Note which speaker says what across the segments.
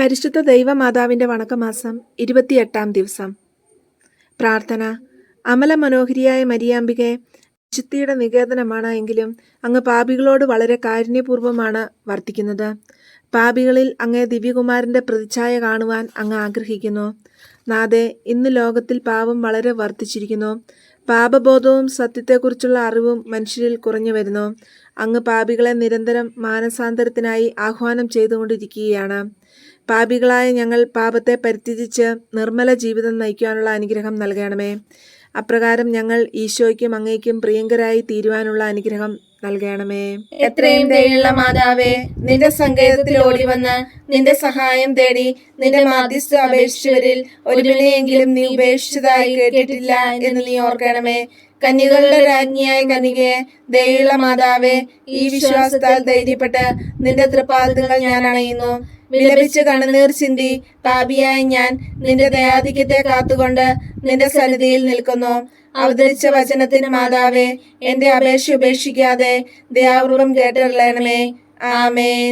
Speaker 1: പരിശുദ്ധ ദൈവമാതാവിന്റെ വണക്കമാസം ഇരുപത്തിയെട്ടാം ദിവസം. പ്രാർത്ഥന. അമല മനോഹരിയായ മരിയാമ്പികെ വിശുദ്ധിയുടെ നികേതനമാണ് എങ്കിലും അങ്ങ് പാപികളോട് വളരെ കാരുണ്യപൂർവമാണ് വർത്തിക്കുന്നത്. പാപികളിൽ അങ്ങേ ദിവ്യകുമാരന്റെ പ്രതിച്ഛായ കാണുവാൻ അങ്ങ് ആഗ്രഹിക്കുന്നു. നാദേ ഇന്ന് ലോകത്തിൽ പാപം വളരെ വർദ്ധിച്ചിരിക്കുന്നു. പാപബോധവും സത്യത്തെക്കുറിച്ചുള്ള അറിവും മനുഷ്യരിൽ കുറഞ്ഞു വരുന്നു. അങ്ങ് പാപികളെ നിരന്തരം മാനസാന്തരത്തിനായി ആഹ്വാനം ചെയ്തുകൊണ്ടിരിക്കുകയാണ്. പാപികളായ ഞങ്ങൾ പാപത്തെ പരിത്യജിച്ച് നിർമ്മല ജീവിതം നയിക്കുവാനുള്ള അനുഗ്രഹം നൽകണമേ. അപ്രകാരം ഞങ്ങൾ ഈശോയ്ക്കും അങ്ങേക്കും പ്രിയങ്കരായി തീരുവാനുള്ള അനുഗ്രഹം നൽകണമേ.
Speaker 2: എത്രയും ദയുള്ള മാതാവേ നിന്റെ സങ്കേതത്തിൽ ഓടി വന്ന് നിന്റെ സഹായം തേടി നിന്റെ മാധ്യസ്ഥ അപേക്ഷിച്ചവരിൽ ഒരുവിനെയെങ്കിലും നീ ഉപേക്ഷിച്ചതായി കേട്ടിട്ടില്ല എന്ന് നീ ഓർക്കണമേ. കന്യകളുടെ രാജ്ഞിയായ കനികയെ ദയുള്ള മാതാവേ ഈ വിശ്വാസത്താൽ ധൈര്യപ്പെട്ട് നിന്റെ തൃപ്പാദങ്ങൾ ഞാൻ അണയുന്നു. വിലപിച്ച് കണ്ണുനീർ ചിന്തി പാപിയായ ഞാൻ നിന്റെ ദയാധിക്യത്തെ കാത്തുകൊണ്ട് നിന്റെ സന്നിധിയിൽ നിൽക്കുന്നു. അവതരിച്ച വചനത്തിന് മാതാവേ എന്റെ അപേക്ഷ ഉപേക്ഷിക്കാതെ ദയാപൂർവം കേട്ടറിയണമേ. ആമേ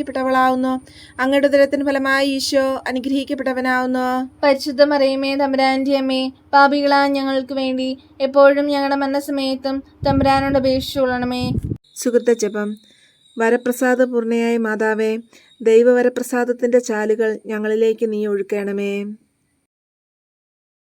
Speaker 1: അനുഗ്രഹിക്കപ്പെട്ടവളാവുന്നു. അങ്ങയുടെ ഉദരത്തിന് ഫലമായി ഈശോ അനുഗ്രഹിക്കപ്പെട്ടവനാവുന്നു.
Speaker 2: പരിശുദ്ധ മറിയമേ തമ്പുരാന്റെ അമ്മേ പാപികളാ ഞങ്ങൾക്ക് വേണ്ടി എപ്പോഴും ഞങ്ങളുടെ മരണസമയത്തും തമ്പുരാനോട് അപേക്ഷിച്ചുകൊള്ളണമേ
Speaker 1: സുഹൃത്ത ജപം. വരപ്രസാദപൂർണയായ മാതാവേ ദൈവവരപ്രസാദത്തിന്റെ ചാലുകൾ ഞങ്ങളിലേക്ക് നീ ഒഴുക്കണമേ.